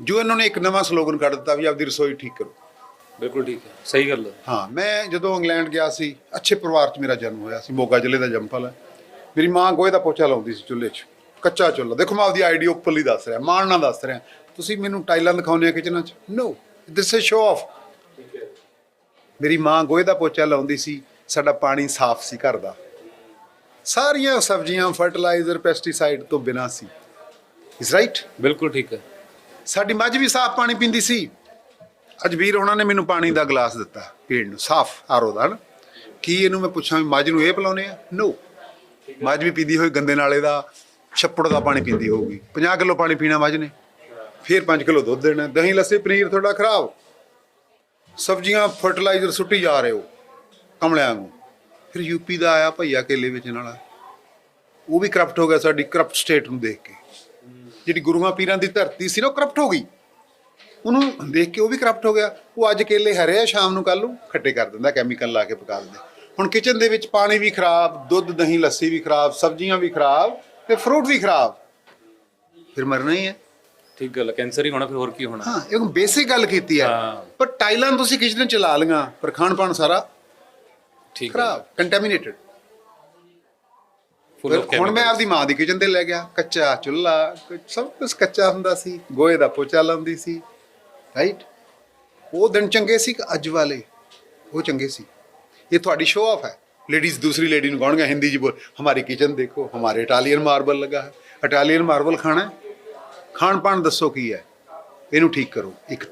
ਜੋ ਇਹਨਾਂ ਨੇ ਇੱਕ ਨਵਾਂ ਸਲੋਗਨ ਕੱਢ ਦਿੱਤਾ ਵੀ ਆਪਦੀ ਰਸੋਈ ਠੀਕ ਕਰੋ। ਬਿਲਕੁਲ ਠੀਕ ਹੈ ਸਹੀ ਗੱਲ ਹੈ। ਹਾਂ ਮੈਂ ਜਦੋਂ ਇੰਗਲੈਂਡ ਗਿਆ ਸੀ ਅੱਛੇ ਪਰਿਵਾਰ 'ਚ ਮੇਰਾ ਜਨਮ ਹੋਇਆ ਸੀ ਮੋਗਾ ਜ਼ਿਲ੍ਹੇ ਦਾ ਜੰਪਲ ਹੈ। ਮੇਰੀ ਮਾਂ ਗੋਹੇ ਦਾ ਪੋਚਾ ਲਾਉਂਦੀ ਸੀ ਚੁੱਲ੍ਹੇ 'ਚ ਕੱਚਾ ਚੁੱਲ੍ਹਾ। ਦੇਖੋ ਮੈਂ ਆਪਦੀ ਆਈਡੀ ਓਪਨਲੀ ਦੱਸ ਰਿਹਾ ਮਾਣ ਨਾਲ ਦੱਸ ਰਿਹਾ। ਤੁਸੀਂ ਮੈਨੂੰ ਟਾਈਲਾਂ ਦਿਖਾਉਂਦੇ ਆ ਕਿਚਨਾਂ 'ਚ? No this is show off ਮੇਰੀ ਮਾਂ ਗੋਹੇ ਦਾ ਪੋਚਾ ਲਾਉਂਦੀ ਸੀ ਸਾਡਾ ਪਾਣੀ ਸਾਫ਼ ਸੀ ਘਰ ਦਾ। ਸਾਰੀਆਂ ਸਬਜ਼ੀਆਂ ਫਰਟੀਲਾਈਜ਼ਰ ਪੈਸਟੀਸਾਈਡ ਤੋਂ ਬਿਨਾਂ ਸੀ। ਇਸ ਰਾਈਟ ਬਿਲਕੁਲ ਠੀਕ ਹੈ। ਸਾਡੀ ਮੱਝ ਵੀ ਸਾਫ਼ ਪਾਣੀ ਪੀਂਦੀ ਸੀ। ਅੱਜ ਵੀਰ ਉਹਨਾਂ ਨੇ ਮੈਨੂੰ ਪਾਣੀ ਦਾ ਗਲਾਸ ਦਿੱਤਾ, ਪੀਣ ਨੂੰ, ਸਾਫ਼, ਆਰੋ ਦਾ ਨਾ ਕੀ ਇਹਨੂੰ ਮੈਂ ਪੁੱਛਾਂ ਵੀ ਮੱਝ ਨੂੰ ਇਹ ਪਿਲਾਉਨੇ ਆ? ਨੋ ਮੱਝ ਵੀ ਪੀਂਦੀ ਹੋਈ, ਗੰਦੇ ਨਾਲੇ ਦਾ ਛੱਪੜ ਦਾ ਪਾਣੀ ਪੀਂਦੀ ਹੋਊਗੀ। 50 ਕਿਲੋ ਪਾਣੀ ਪੀਣਾ ਮੱਝ ਨੇ। ਫਿਰ 5 ਕਿਲੋ ਦੁੱਧ ਦੇਣਾ। ਦਹੀਂ, ਲੱਸੀ, ਪਨੀਰ ਤੁਹਾਡਾ ਖਰਾਬ। ਸਬਜ਼ੀਆਂ ਫਰਟੀਲਾਈਜ਼ਰ ਸੁੱਟੀ ਜਾ ਰਹੇ ਹੋ, ਕਮਲਿਆਂ ਨੂੰ। ਫਿਰ ਯੂਪੀ ਦਾ ਆਇਆ ਭਈਆ ਕੇਲੇ ਵਿੱਚ ਵਾਲਾ। ਉਹ ਵੀ ਕਰਪਟ ਹੋ ਗਿਆ ਸਾਡੀ ਕਰਪਟ ਸਟੇਟ ਨੂੰ ਦੇਖ ਕੇ। ਜਿਹੜੀ ਗੁਰੂਆਂ ਪੀਰਾਂ ਦੀ ਧਰਤੀ ਸੀ ਨਾ ਉਹ ਕਰਪਟ ਹੋ ਗਈ। ਉਹਨੂੰ ਦੇਖ ਕੇ ਉਹ ਵੀ ਕਰਪਟ ਹੋ ਗਿਆ। ਉਹ ਅੱਜ ਕੇਲੇ ਹਰੇ ਆ ਸ਼ਾਮ ਨੂੰ ਕੱਲ ਨੂੰ ਖੱਟੇ ਕਰ ਦਿੰਦਾ ਕੈਮੀਕਲ ਲਾ ਕੇ ਪਕਾ ਦਿੰਦਾ। ਹੁਣ ਕਿਚਨ ਦੇ ਵਿੱਚ ਪਾਣੀ ਵੀ ਖਰਾਬ ਦੁੱਧ ਦਹੀਂ ਲੱਸੀ ਵੀ ਖਰਾਬ ਸਬਜ਼ੀਆਂ ਵੀ ਖਰਾਬ ਤੇ ਫਰੂਟ ਵੀ ਖਰਾਬ। ਫਿਰ ਮਰਨਾ ਹੀ ਹੈ। ਠੀਕ ਗੱਲ ਕੈਂਸਰ ਹੀ ਹੋਣਾ ਫਿਰ ਹੋਰ ਕੀ ਹੋਣਾ? ਹਾਂ ਇਹ ਬੇਸਿਕ ਗੱਲ ਕੀਤੀ ਹੈ। ਹਾਂ। ਪਰ ਟਾਈਲਾਂ ਤੁਸੀਂ ਕਿਚਨ ਚ ਲਾ ਲਈਆਂ ਪਰ ਖਾਣ ਪਾਣ ਸਾਰਾ ਠੀਕ ਹੈ। ਖਰਾਬ ਕੰਟੈਮੀਨੇਟਡ Of ਹੁਣ ਮੈਂ. ਆਪਦੀ ਮਾਂ ਦੀ ਕਿਚਨ ਤੇ ਲੈ ਗਿਆ ਕੱਚਾ ਚੁੱਲ੍ਹਾ ਸਭ ਕੁਝ ਕੱਚਾ ਹੁੰਦਾ ਸੀ ਗੋਹੇ ਦਾ ਪੋਚਾ ਲਾਉਂਦੀ ਸੀ ਰਾਈਟ ਉਹ ਦਿਨ ਚੰਗੇ ਸੀ ਕਿ ਅੱਜ ਵਾਲੇ? ਉਹ ਚੰਗੇ ਸੀ। ਇਹ ਤੁਹਾਡੀ ਸ਼ੋਅ ਆਫ ਹੈ। ਲੇਡੀਜ਼ ਦੂਸਰੀ ਲੇਡੀ ਨੂੰ ਕਹਣਗੇ ਹਿੰਦੀ ਜੀ ਬੋਲ ਹਮਾਰੀ ਕਿਚਨ ਦੇਖੋ ਹਮਾਰੇ ਇਟਾਲੀਅਨ ਮਾਰਬਲ ਲਗਾ ਹੈ। ਇਟਾਲੀਅਨ ਮਾਰਬਲ ਖਾਣਾ ਖਾਣ ਪਾਣ ਦੱਸੋ ਕੀ ਹੈ? ਇਹਨੂੰ ਠੀਕ ਕਰੋ ਇੱਕ